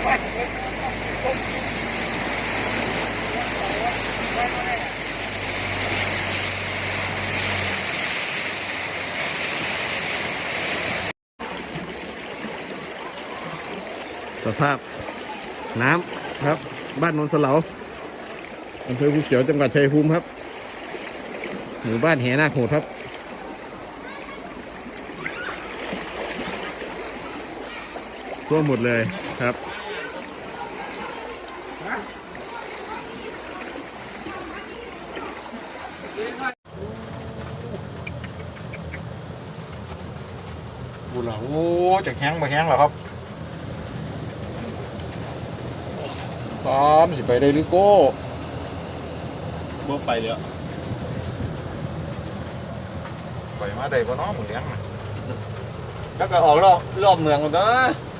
สภาพน้ำครับ บ้านโนนสเหลาอำเภอภูเขียวจังหวัดชัยภูมิครับ หมู่บ้านแหนาคโหดครับ ทั่วมหมดเลยครับ บุญละโอ้จากแห้งมาแห้งเหรอครับตามสิไปได้หรือโก้บ่ไปแล้วไปมาได้ปะเนาะหมุนเลี้ยงน่ะจักก็ออกรอบรอบเมืองหมดนะโ